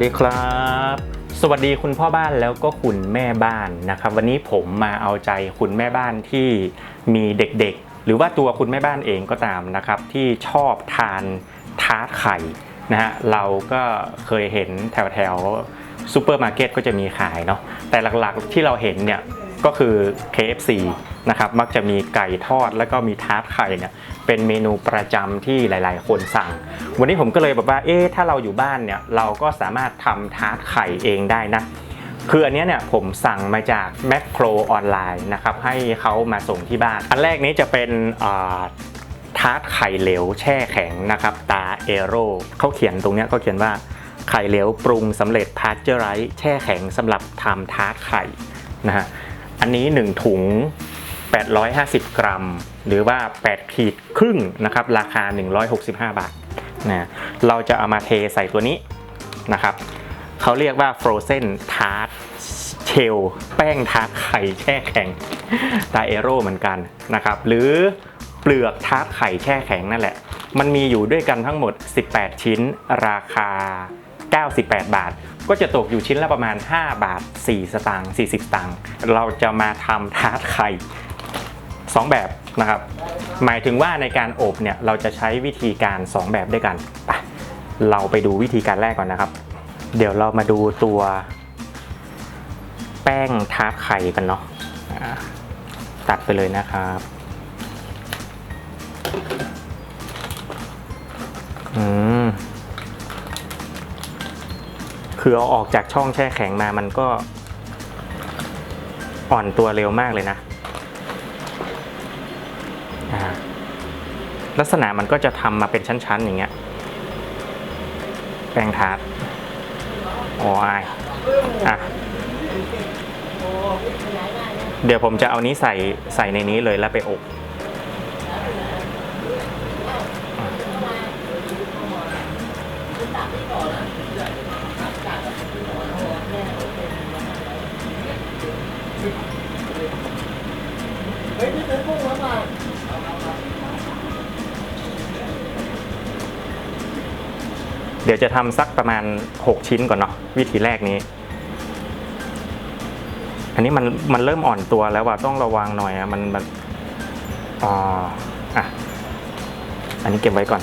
สวัสดีครับ สวัสดีคุณพ่อบ้านแล้วก็คุณแม่บ้านนะครับ วันนี้ผมมาเอาใจคุณแม่บ้านที่มีเด็กๆ หรือว่าตัวคุณแม่บ้านเองก็ตามนะครับ ที่ชอบทานทาร์ตไข่นะฮะเราก็เคยเห็นแถวๆซูเปอร์มาร์เก็ตก็จะมีขายเนาะแต่หลักๆที่เราเห็นเนี่ยก็คือ KFC นะครับมักจะมีไก่ทอดแล้วก็มีทาร์ตไข่เนี่ย เป็นเมนูประจำที่หลาย ๆ คนสั่ง วันนี้ผมก็เลยแบบว่า เอ๊ะ ถ้าเราอยู่บ้านเนี่ย เราก็สามารถทำทาร์ตไข่เองได้นะ คืออันนี้เนี่ยผมสั่งมาจากแมคโครออนไลน์นะครับ ให้เขามาส่งที่บ้าน อันแรกนี้จะเป็นทาร์ตไข่เหลวแช่แข็งนะครับ ตาเอโร่เขาเขียนตรงนี้เขาเขียนว่าไข่เหลวปรุงสำเร็จพาสเจอร์ไรส์แช่แข็งสำหรับทำทาร์ตไข่นะฮะ อันนี้ 1 ถุง 850 กรัม หรือว่า 8 ขีดครึ่งนะครับ ราคา 165 บาทนะเราจะเอามาเทใส่ตัวนี้นะครับเขาเรียกว่า frozen tart shell แป้งทาร์ตไข่แช่แข็งตาเอโร่เหมือนกันนะครับ หรือเปลือกทาร์ตไข่แช่แข็งนั่นแหละ มันมีอยู่ด้วยกันทั้งหมด 18 ชิ้นราคา 98 บาท ก็จะตกอยู่ชิ้นละประมาณ 5 บาท 4 สตางค์40 สตางค์เราจะมาทำทาร์ตไข่ 2 แบบนะครับ หมายถึงว่าในการอบเนี่ยเราจะใช้วิธีการ 2 แบบด้วยกันไปเราไปดูวิธีการแรกก่อนนะครับ เดี๋ยวเรามาดูตัว แป้งทาร์ตไข่กันเนาะตัดไปเลยนะครับอืมคือเอาออกจากช่องแช่แข็งมามันก็อ่อนตัวเร็วมากเลยนะ ลักษณะมันก็จะทำมาเป็นชั้น ๆ อย่างเงี้ย แป้งทาร์ตโอ้ยอะ เดี๋ยวผมจะเอานี้ใส่ใส่ในนี้เลยแล้วไปอบเเดี๋ยวจะทำสักประมาณ 6 ชิ้นก่อนเนาะวิธีแรกนี้ อันนี้มันมันเริ่มอ่อนตัวแล้วว่าต้องระวังหน่อยอะมันมันอ๋ออะอันนี้เก็บไว้ก่อน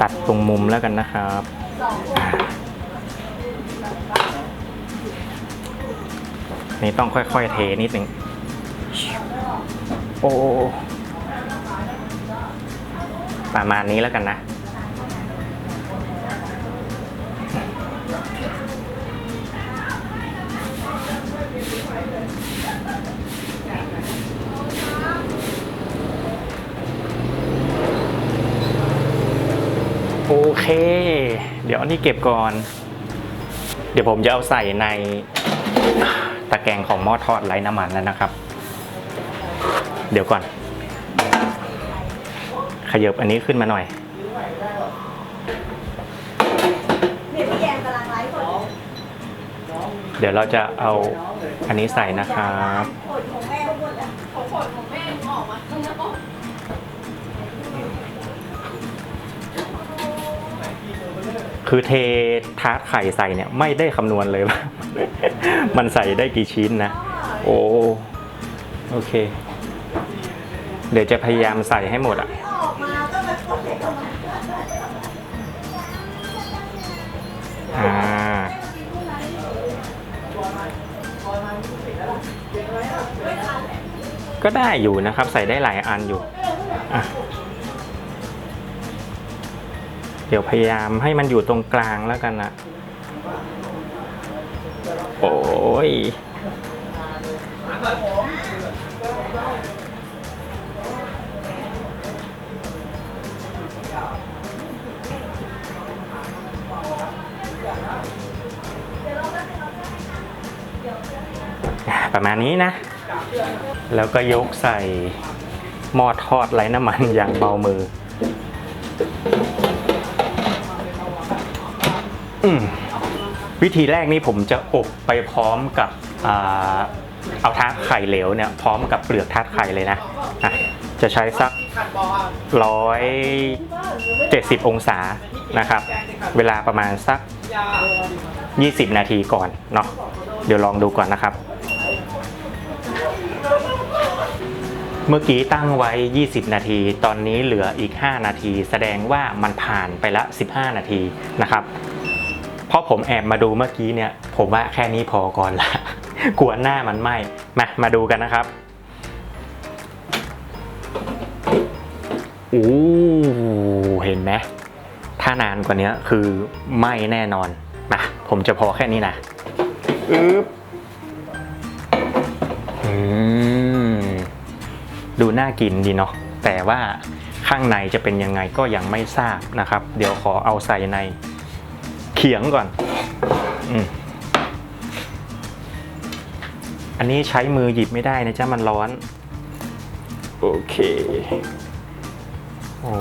ตัดตรงมุมแล้วกันนะครับอะนี่ต้องค่อยๆเทนิดหนึ่งโอ้ ประมาณนี้แล้วกันนะ โอเค เดี๋ยวอันนี้เก็บก่อน เดี๋ยวผมจะเอาใส่ในตะแกรงของหม้อทอดไร้น้ำมันแล้วนะครับ เดี๋ยวก่อน ขยบอันนี้ขึ้นมาหน่อย เดี๋ยวเราจะเอาอันนี้ใส่นะครับคือเททาร์ตไข่ใส่เนี่ยไม่ได้คำนวณเลยว่ามันใส่ได้กี่ชิ้นนะ โอ้ โอเค เดี๋ยวจะพยายามใส่ให้หมดอะ มาก็มาพเด็กมาอ่าก็ได้อยู่นะครับ ใส่ได้หลายอันอยู่อะเดี๋ยวพยายามให้มันอยู่ตรงกลางแล้วกันนะโอ้ย ประมาณนี้นะ แล้วก็ยกใส่หม้อทอดไร้น้ำมันอย่างเบามือ อืมวิธีแรกนี้ผมจะอบไปพร้อมกับอเอาทาร์ไข่เหลวเนี่ยพร้อมกับเปลือกทาร์ไข่เลยนะะจะใช้สักร้อยเจ็ดสิบองศานะครับ เวลาประมาณสัก 20 นาทีก่อนเนาะเดี๋ยวลองดูก่อนนะครับ เมื่อกี้ตั้งไว้ 20 นาที ตอนนี้เหลืออีก 5 นาที แสดงว่ามันผ่านไปละ 15 นาทีนะครับเพราะผมแอบมาดูเมื่อกี้เนี่ย ผมว่าแค่นี้พอก่อนละ กลัวหน้ามันไหม้มามาดูกันนะครับอู้เห็นไหมถ้านานกว่านี้คือไหม้แน่นอนมาผมจะพอแค่นี้นะอึ๊บอืม ดูน่ากินดีเนาะแต่ว่าข้างในจะเป็นยังไงก็ยังไม่ทราบนะครับ เดี๋ยวขอเอาใส่ในเขียงก่อนออันนี้ใช้มือหยิบไม่ได้นะจ๊ะมันร้อน โอเค โอ้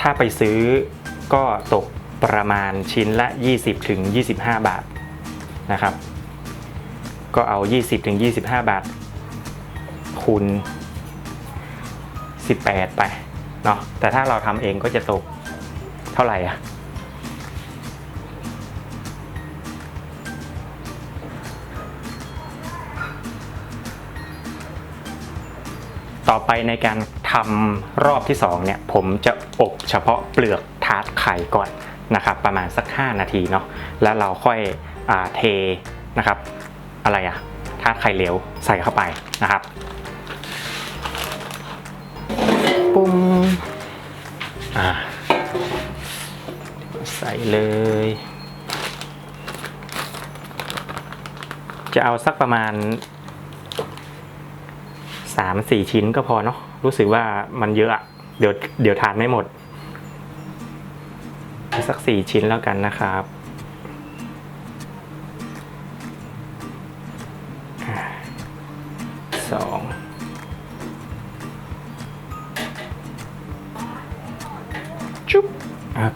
ถ้าไปซื้อก็ตกประมาณชิ้นละ 20ถึง25 บาท นะครับ ก็เอา 20ถึง25 บาท คูณ 18 ไปเนาะแต่ถ้าเราทำเองก็จะตกเท่าไหร่อะต่อไปในการทำรอบที่2เนี่ยผมจะอบเฉพาะเปลือกทาร์ตไข่ก่อนนะครับ ประมาณสัก 5 นาทีเนาะแล้วเราค่อย เทนะครับ อะไรอะทาร์ตไข่เหลวใส่เข้าไปนะครับปุ้มอ่าใส่เลย จะเอาสักประมาณสามสี่ชิ้นก็พอเนาะรู้สึกว่ามันเยอะอะเดี๋ยวเดี๋ยวทานไม่หมด สักสี่ชิ้นแล้วกันนะครับ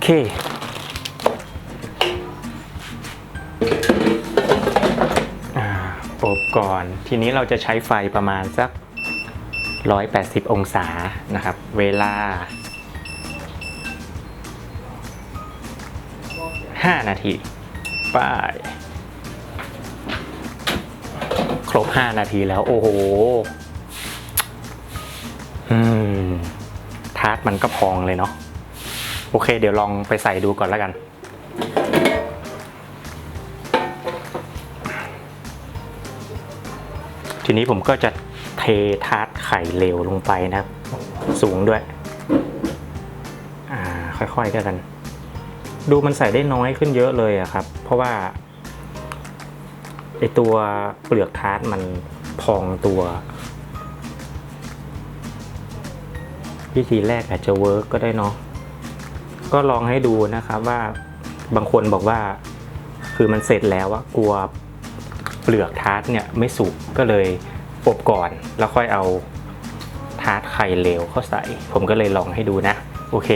เค อบก่อน ทีนี้เราจะใช้ไฟประมาณสัก 180 องศานะครับ เวลา 5 นาที ป้าย ครบ 5 นาทีแล้ว โอ้โห อืม ทาร์ตมันก็พองเลยเนาะ อเค เดี๋ยวลองไปใส่ดูก่อนแล้วกัน ทีนี้ผมก็จะเททาร์ตไข่เหลวลงไปนะครับ สูงด้วย อ่า ค่อยๆก็กัน ดูมันใส่ได้น้อยขึ้นเยอะเลยอะครับ เพราะว่าไอตัวเปลือกทาร์ตมันพองตัววิธีแรกอาจจะเวิร์กก็ได้เนาะ ก็ลองให้ดูนะครับว่าบางคนบอกว่า คือมันเสร็จแล้วอะกลัวเปลือกทาร์ตเนี่ยไม่สุกก็เลยอบก่อนแล้วค่อยเอาทาร์ตไข่เหลวเข้าใส่ ผมก็เลยลองให้ดูนะ โอเค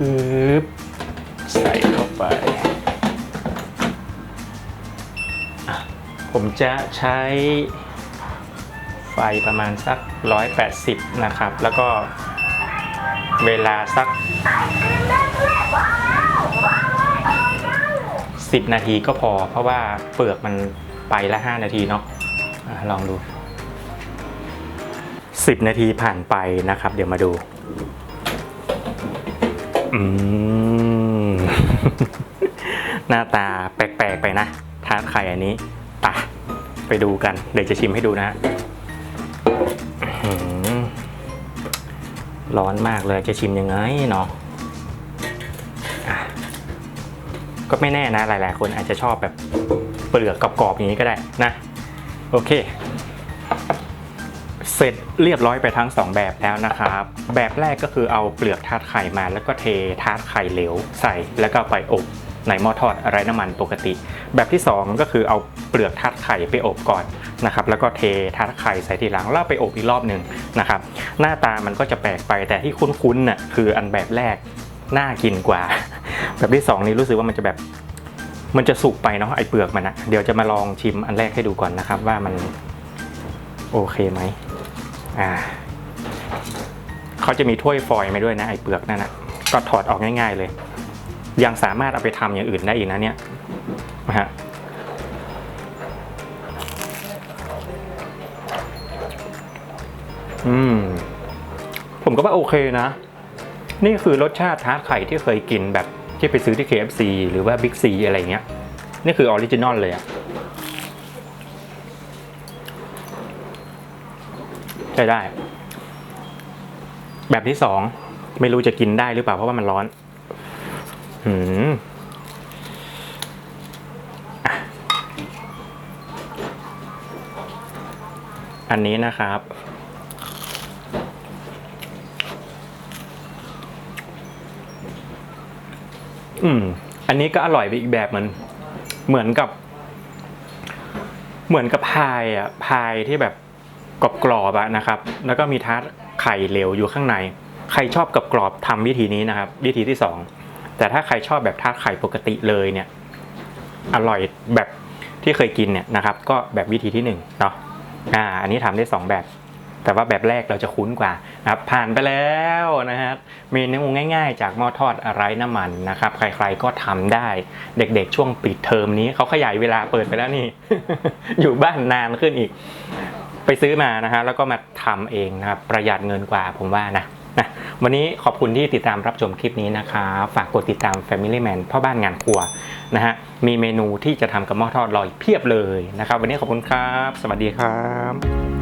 อึ๊บใส่เข้าไปอะผมจะใช้ไฟประมาณสัก 180 นะครับ แล้วก็เวลาสัก 10 นาทีก็พอ เพราะว่าเปลือกมันไปละ 5 นาทีเนาะลองดู 10 นาทีผ่านไปนะครับ เดี๋ยวมาดูอืมหน้าตาแปลกๆไปนะทาร์ตไข่อันนี้ไปะไปดูกัน เดี๋ยวจะชิมให้ดูนะ ร้อนมากเลยจะชิมยังไงเนาะก็ไม่แน่นะ หลาย ๆ คนอาจจะชอบแบบเปลือกกรอบๆอย่างนี้ก็ได้นะ โอเค เสร็จเรียบร้อยไปทั้ง 2 แบบแล้วนะครับ แบบแรกก็คือเอาเปลือกทาร์ตไข่มาแล้วก็เททาร์ตไข่เหลวใส่แล้วก็ไปอบ ในหม้อทอดไร้น้ำมันปกติ แบบที่ 2 ก็คือเอาเปลือกทาร์ตไข่ไปอบก่อนนะครับแล้วก็เททาร์ตไข่ใส่ทีหลังแล้วไปอบอีกรอบหนึ่งนะครับหน้าตามันก็จะแปลกไปแต่ที่คุ้นๆน่ะคืออันแบบแรกน่ากินกว่า แบบที่สองนี้รู้สึกว่ามันจะแบบมันจะสุกไปเนาะไอเปลือกมันอะเดี๋ยวจะมาลองชิมอันแรกให้ดูก่อนนะครับ ว่ามันโอเคไหมอ่าเขาจะมีถ้วยฟอยล์มาด้วยนะไอเปลือกนั่นนะก็ถอดออกง่าย ๆเลย ยังสามารถเอาไปทำอย่างอื่นได้อีกนะเนี่ยนะฮะอืม ผมก็ว่าโอเคนะ นี่คือรสชาติทาร์ตไข่ที่เคยกินแบบที่ไปซื้อที่ KFC หรือว่า Big C อะไรเงี้ย นี่คือออริจินอลเลยอะใช้ได้ แบบที่สองไม่รู้จะกินได้หรือเปล่าเพราะว่ามันร้อน หืมอันนี้นะครับ อืม อันนี้ก็อร่อยไปอีกแบบเหมือน เหมือนกับ เหมือนกับพายอะ พายที่แบบกรอบๆอะนะครับ แล้วก็มีทาร์ตไข่เหลวอยู่ข้างใน ใครชอบกับกรอบๆทำวิธีนี้นะครับ วิธีที่สอง แต่ถ้าใครชอบแบบทาร์ตไข่ปกติเลยเนี่ยอร่อยแบบที่เคยกินเนี่ยนะครับ ก็แบบวิธีที่หนึ่งเนาะอ่าอันนี้ทำได้สองแบบ แต่ว่าแบบแรกเราจะคุ้นกว่านะครับผ่านไปแล้วนะครับเมนูง่าย ๆ จากหม้อทอดไร้น้ำมันนะครับ ใครๆก็ทำได้เด็กๆช่วงปิดเทอมนี้เขาขยายเวลาเปิดไปแล้วนี่ อยู่บ้านนานขึ้นอีก ไปซื้อมานะฮะแล้วก็มาทำเองนะครับประหยัดเงินกว่าผมว่านะ นะวันนี้ขอบคุณที่ติดตามรับชมคลิปนี้นะครับฝากกดติดตาม Family Man พ่อบ้านงานครัวนะฮะมีเมนูที่จะทำกับหม้อทอดรอยเพียบเลยนะครับ วันนี้ขอบคุณครับ สวัสดีครับ